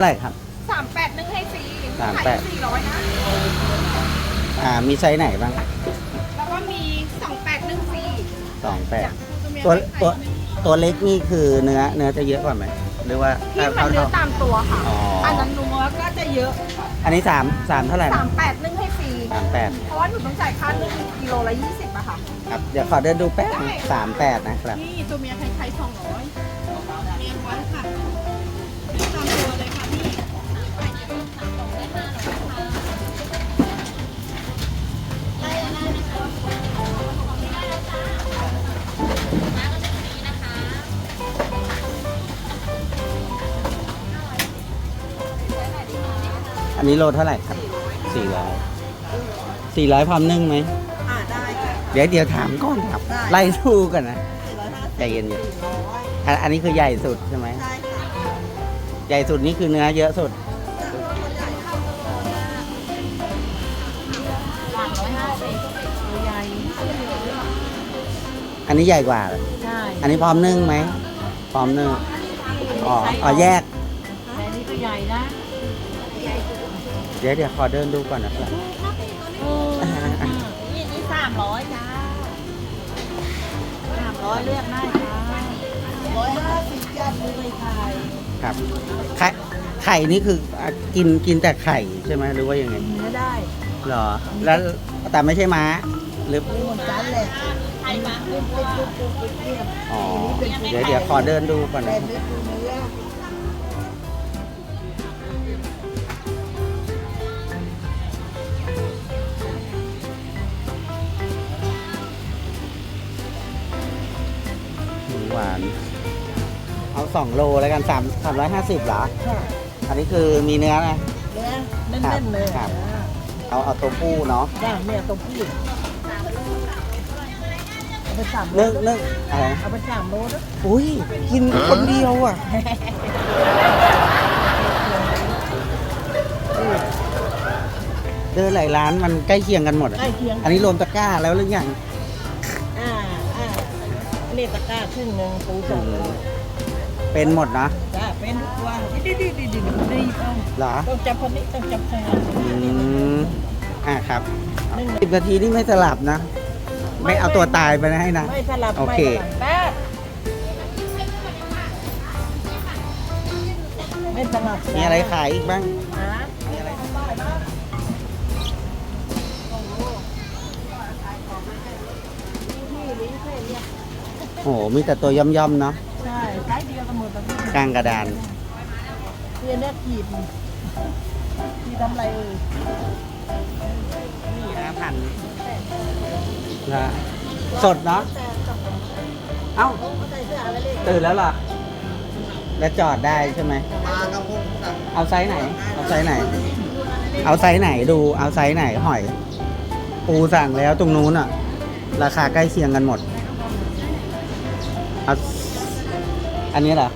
เท่าไหร่ครับ สามแปดนึ่งให้ฟรีสามแปด สี่ร้อยนะ อ่า มีไซส์ไหนบ้างแล้วก็มีสองแปดนึ่งฟรีสองแปดจ้ะตัวตัวตัวเล็กนี่คือเนื้อเนื้อจะเยอะกว่าไหมหรือว่าที่มันเนื้อตามตัวค่ะ อ๋ออัอันนั้นนัวก็จะเยอะอันนี้สามสามเท่าไหร่สานะมแปดนึ่งให้ฟรี สามแปดเพราะว่าหนูต้องจ่ายค่านึ่งกิโลละยี่สิบอะค่ะ ครับ เดี๋ยวขอเดินดูแป๊บสามแปดนะครับ นี่ตัวเมียไทยๆสองร้อยเมียวันค่ะ อันนี้โลเท่าไหร่ครับสี่ร้อยสี่ร้อยพร้อมนึ่งไหมอ่าได้ค่ะ เดี๋ยวเดี๋ยวถามก่อนครับ ได้ ไล่ดูกันนะ สี่ร้อยห้าสิบใจเย็นร้อยๆอันอันนี้คือใหญ่สุดใช่ไหม ใช่ค่ะใหญ่สุดนี่คือเนื้อเยอะสุดสามร้อยห้าสิบตัวใหญ่อันนี้ใหญ่กว่าเหรอใช่อันนี้พร้อมนึ่งไหม พร้อมนึ่งอ๋ออ๋อแยกแต่นี่ก็ใหญ่นะ เดี๋ยวเดี๋ยวขอเดินดูก่อนนะครับนี่นี่สามร้อยจ้าสามร้อยเรียกได้จ้าร้อยห้าสิบจัดเลยไทยครับไข่ไข่นี่คืออะกินกินแต่ไข่ใช่ไหมหรือว่ายังไงเนื้อได้เหรอ แล้วแต่ไม่ใช่ม้าหรือมีหมดจานเลยไข่มาปุ๊บปุ๊บปุ๊บปุ๊บปุ๊บเนี่ยอ๋อเดี๋ยวเดี๋ยวขอเดินดูก่อนแต่นะ หมูหวาน เอาสองโลแล้วกันสามสามร้อยห้าสิบเหรอ ค่ะอันนี้คือมีเนื้อนะ เนื้อแน่นๆเลยครับเอาเอาตัวผู้เนาะจ้าเนี่ยตัวผู้เอาไปสามโลนึ่งนึ่งอะไรนะเอาไปสามโลนะอุ้ยกินคนเดียวอะ เดินหลายร้านมันใกล้เคียงกันหมดอะใกล้เคียงอันนี้รวมตะกร้าแล้วหรือยังอ่าอ่าอั นนี้ตะกร้าครึ่งหนึ่งปูสองโลเป็นหมดนะจ้าเป็นทุกตัวดีดีดีดีดีดีต้องเหรอต้องจับคนนี้ต้องจับคนนี้อืมอ่าครับนึ่งสิบนาทีนี่ไม่สลับนะ ไม่เอาตัวตายไปให้นะ ไม่สลับโอไม่เคสลับแป๊บไม่สลับมีอะไรขายอีกบ้างฮะมีอะไร โอ้โหมีแต่ตัวย่อมๆเนาะใช่ไซส์เดียวกันหมดแล้วพี่กลางกระดาน เรียนเนี่ยขีดขีดทำอะไรเอ่ยนี่นะพันนะสดเนาะเอ้าใส่เสื้ออะไรเลยตื่นแล้วเหรอแล้วจอดได้ใช่ไหมเอาไซส์ไหน เอาไซส์ไหน เอาไซส์ไหนดู เอาไซส์ไหนหอย ปูสั่งแล้วตรงนู้นอะราคาใกล้เคียงกันหมดเอาอันนี้เหรอ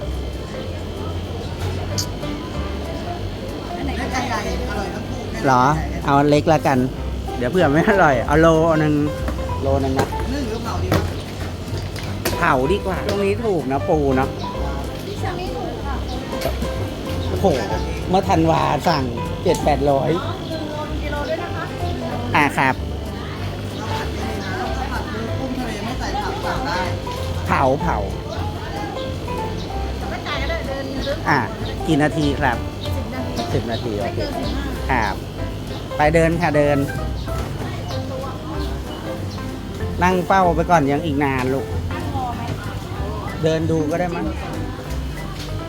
เหรอ เอาเล็กละกัน เดี๋ยวเผื่อไม่อร่อย เอาโลหนึ่งโลหนึงนะนึ่งหรือเผาดีเผาดีกว่า ตรงนี้ถูกนะปูเนาะโอ้โหเมื่อธันวาสั่งเจ็ดแปดร้อยกิโลด้วยนะคะอ่าครับกุ้งทะเลไม่ใส่ผักสั่งได้ เผาเผาไม่จ่ายก็ได้เดินเดินอ่ากี่นาทีครับสิบนาทีสิบนาทีโอไม่เคเกินสิบห้าครับไปเดินค่ะเดิน นั่งเป้าไปก่อนยังอีกนานลูกเดินดูก็ได้มั้ง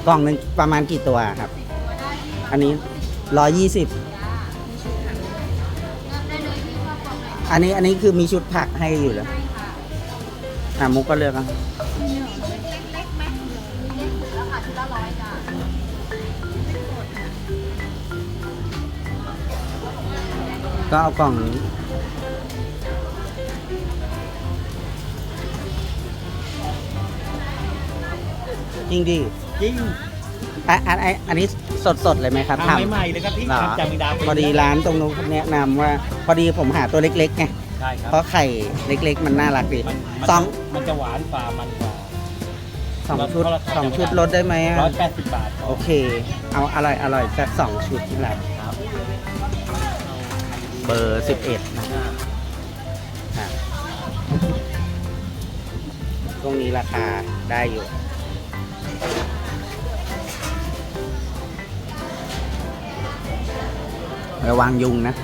กล่องหนึ่งประมาณกี่ตัวครับอันนี้ร้อยี่สิบอันนี้อันนี้คือมีชุดผักให้อยู่เหรออะมุกก็เลือกเอะ ก็เอากล่องนี้ จริงดิจริงอะอันอันอันนี้สดสดๆเลยไหมครับทำใหม่ๆเลยครับพี่เหรอทำจากแมงดาพอดีร้านตรงนู้นเขาแนะนำว่า พอดีผมหาตัวเล็กๆไงใช่ครับเพราะไข่เล็กๆ มันน่ารักดีมันมันสอง มันจะหวานกว่ามันกว่า สองชุดสองชุดลดได้ไหมอะร้อยแปดสิบบาทโอเค เอาอร่อยอร่อยสักสองชุดนี่แหละครับเบอร์สิบเอ็ดนะฮะตรงนี้ราคาได้อยู่ระวังยุงนะ